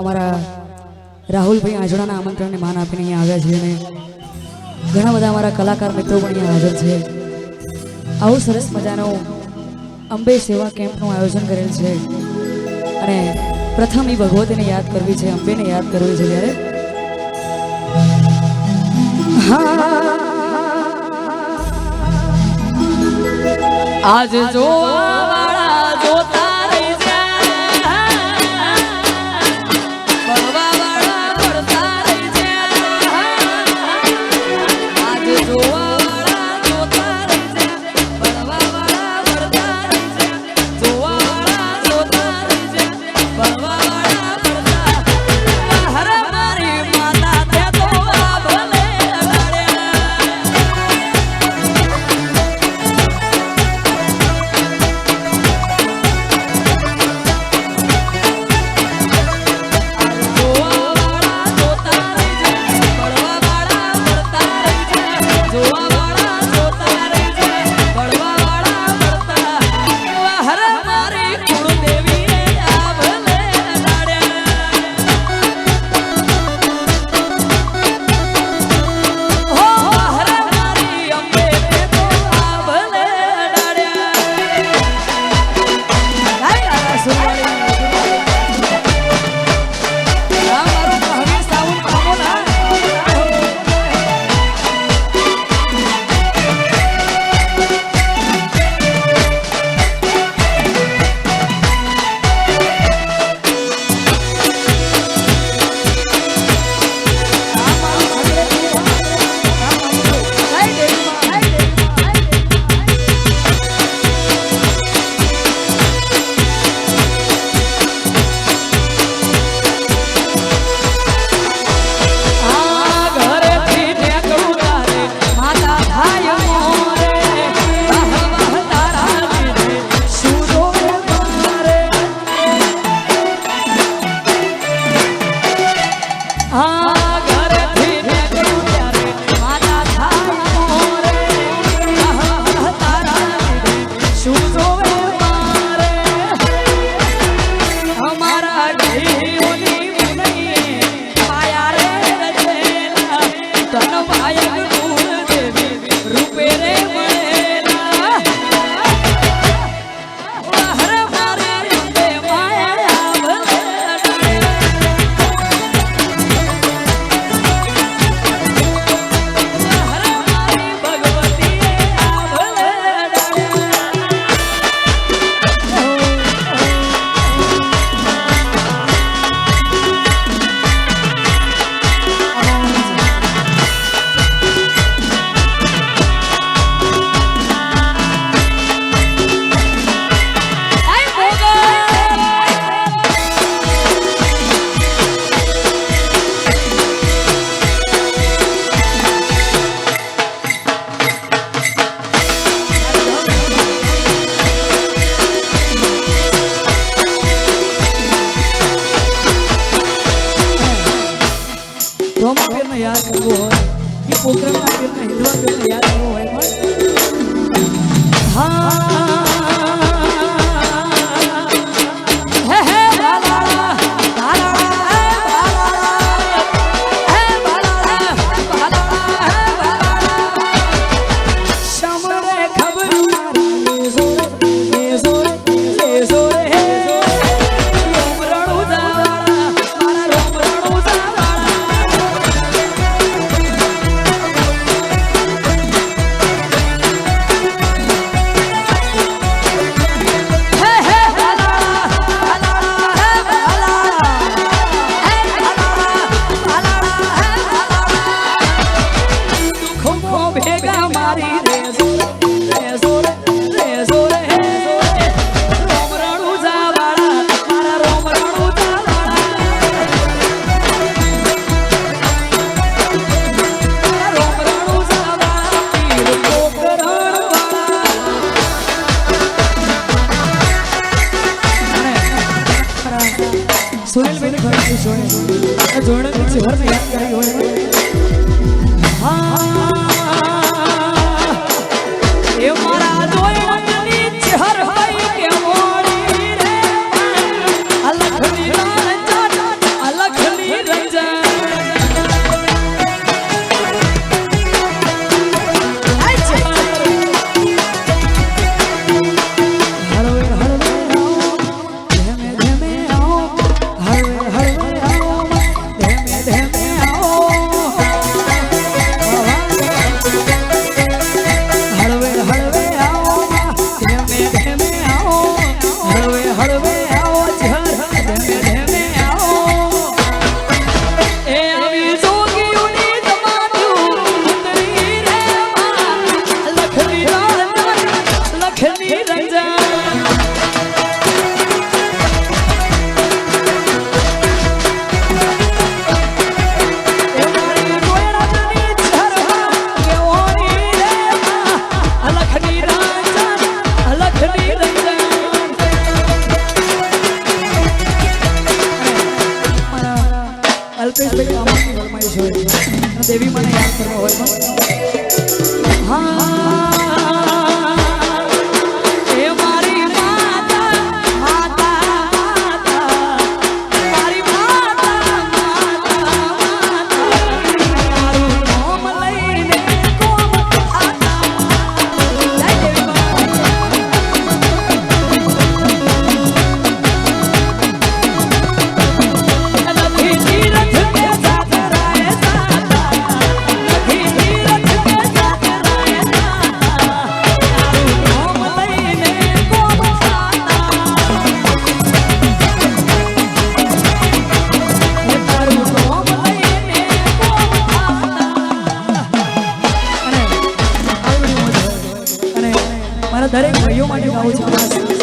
અમારા રાહુલભાઈ આજડાના આમંત્રણને માન આપીને અહીંયા આવ્યા છીએ અને ઘણા બધા અમારા કલાકાર મિત્રો પણ અહીંયા હાજર છે. આવું સરસ મજાનો અંબે સેવા કેમ્પનું આયોજન કરેલ છે. અને પ્રથમ એ ભગવતીને યાદ કરવી છે, અંબેને યાદ કરવી છે ત્યારે આજ જોવા ન્યારી રે રે સોરે રે સોરે હે સોરે રોમ રણુ જાવાળા મારા રોમ રણુ જાવાળા રોમ રણુ જાવાળા પીર કોકરણવાળા સુનિલભાઈ ઘર જોડે જોડે ઘર યાદ કરી હોય. હા. મારા દરેક ભાઈઓ માટે ગાવું છું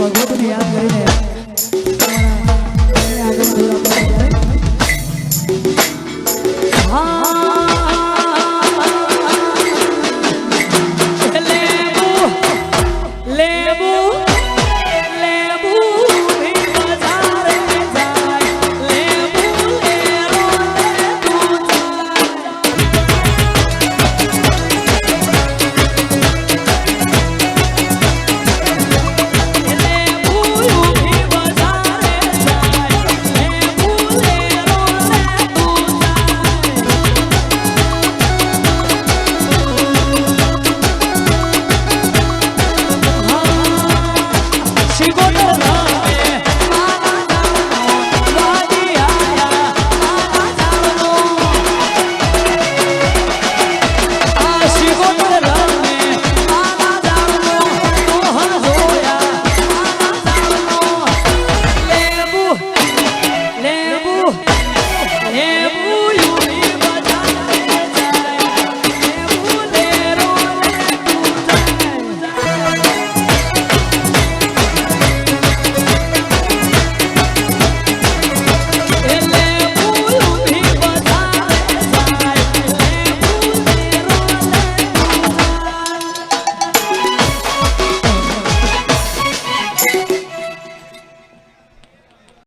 Lagu itu.